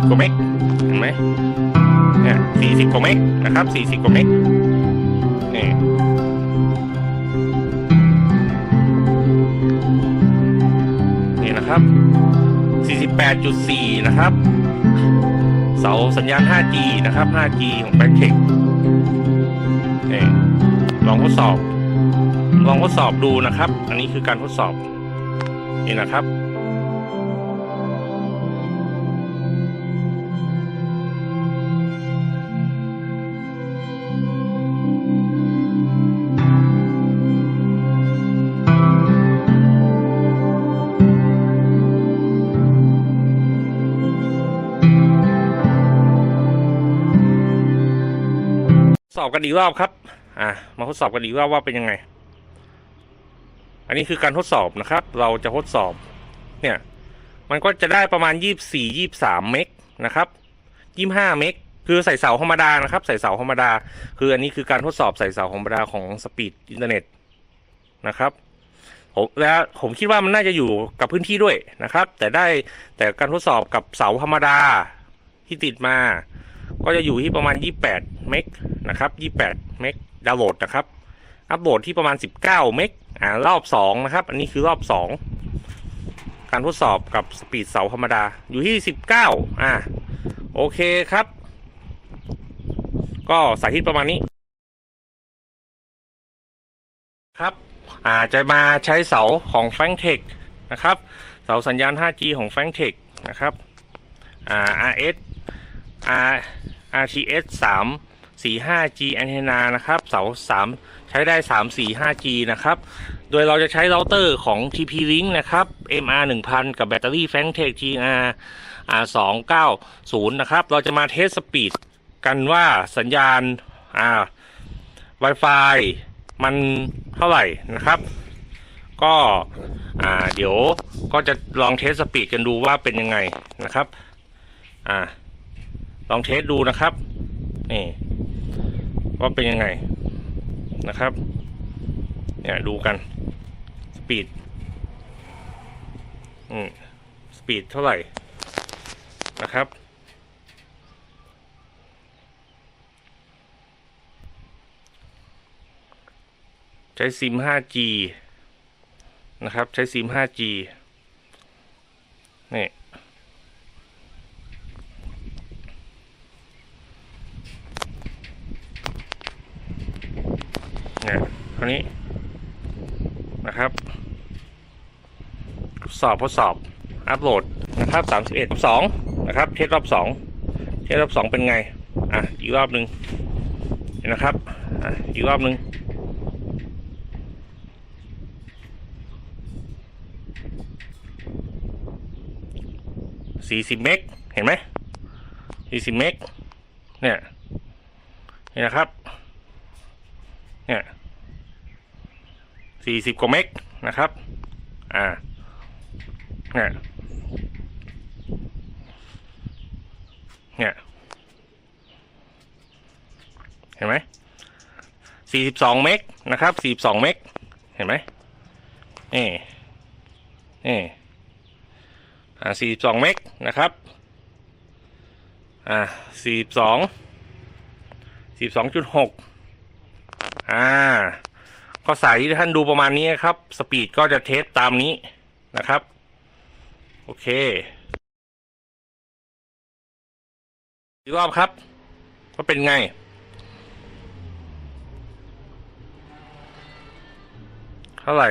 40กว่าเมกเห็นไหมเนี่ย40กว่าเมกนะครับ40กว่าเมกนี่นี่นะครับ48.4นะครับ เสาสัญญาณ 5G นะครับ 5G ของ b a c k t e c h นี่ลองทดสอบ ลองทดสอบดูนะครับ อันนี้คือการทดสอบ นี่นะครับ อบกันอีกรอบครับ อ่ามาทดสอบกันอีกรอบว่าเป็นยังไง อันนี้คือการทดสอบนะครับ เราจะทดสอบ เนี่ย มันก็จะได้ประมาณยี่สี่ยี่บสามเมกนะครับยี่ห้าเมกคือใส่เสาธรรมดานะครับ ใส่เสาธรรมดา คืออันนี้คือการทดสอบใส่เสาธรรมดาของสปีดอินเทอร์เน็ตนะครับผมแล้วผมคิดว่ามันน่าจะอยู่กับพื้นที่ด้วยนะครับ แต่ได้แต่การทดสอบกับเสาธรรมดาที่ติดมา ก็จะอยู่ที่ประมาณ 28 เมกนะครับ 28 เมกดาวน์โหลดนะครับ อัปโหลดที่ประมาณ 19 เมกอ่ารอบ 2 นะครับ อันนี้คือรอบ 2 การทดสอบกับสปีดเสาธรรมดาอยู่ที่ 19 อ่าโอเคครับ ก็สาธิตประมาณนี้ ครับอ่าจะมาใช้เสาของ f a n g t e c h นะครับ เสาสัญญาณ 5G ของ f a n g t e c h นะครับอ่า RS R RTS 3 4 5 G antenna นะครับ เสา 3 ใช้ได้ 3 4 5 G นะครับ โดยเราจะใช้เราเตอร์ของ TP Link นะครับ MR 1000 กับแบตเตอรี่ f a n t e c h GR R 290นะครับ เราจะมาเทสสปีดกันว่าสัญญาณอ่า Wi-Fi มันเท่าไหร่นะครับ ก็อ่าเดี๋ยวก็จะลองเทสสปีดกันดูว่าเป็นยังไงนะครับ อ่า ลองเทสดูนะครับนี่ว่าเป็นยังไงนะครับ เนี่ยดูกัน สปีด อืม สปีดเท่าไหร่นะครับ ใช้ซิม 5G นะครับ ใช้ซิม 5G นี่ เนี่ยคราวนี้นะครับสอบทดสอบอัปโหลดนะครับสามสิบเอ็ดสองนะครับ เทสรอบสองเทสรอบสองเป็นไง อะ อีกรอบหนึ่งนนะครับอะอีกรอบหนึ่งสี่สิบเมกเห็นไหมสี่สิบเมกเนี่ยนี่นะครับเนี่ย สี่สิบกว่าเมกนะครับ อ่าเนี่ยเนี่ยเห็นไหมสี่สิบสองเมกนะครับสี่สิบสองเมกเห็นไหมนี่นี่อ่าสี่สองเมกนะครับ อ่าสี่สองสี่สองจุดหกอ่า ก็สายที่ท่านดูประมาณนี้ครับ สปีดก็จะเทสตามนี้นะครับ โอเคอีกรอบครับว่าเป็นไง เท่าไหร่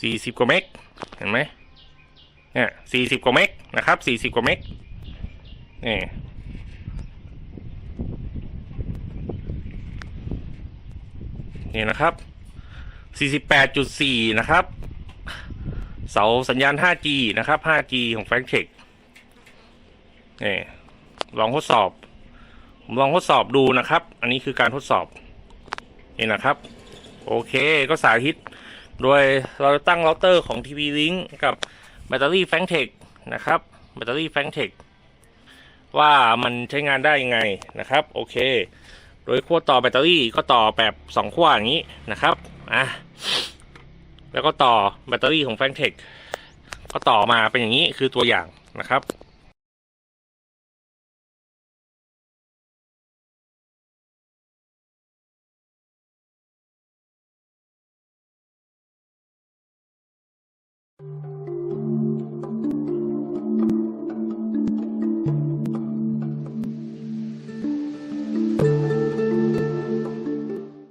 สี่สิบกว่าเมก เห็นไหมเนี่ยสี่สิบกว่าเมกนะครับ สี่สิบกว่าเมกนี่ นี่นะครับ48.4 นะครับ เสาสัญญาณ 5G นะครับ 5G ของ f a n t e c นี่ลองทดสอบ ผมลองทดสอบดูนะครับ อันนี้คือการทดสอบ นี่นะครับ โอเคก็สาธิต โดยเราจะตั้งเราเตอร์ของ TP Link กับแบตเตอรี่ f a n t e c นะครับ แบตเตอรี่ f a n t e c ว่ามันใช้งานได้ยังไงนะครับ โอเค โดยขั้วต่อแบตเตอรี่ก็ต่อแบบสองขั้วอย่างนี้นะครับอะแล้วก็ต่อแบตเตอรี่ของแฟงเทคก็ต่อมาเป็นอย่างนี้คือตัวอย่างนะครับ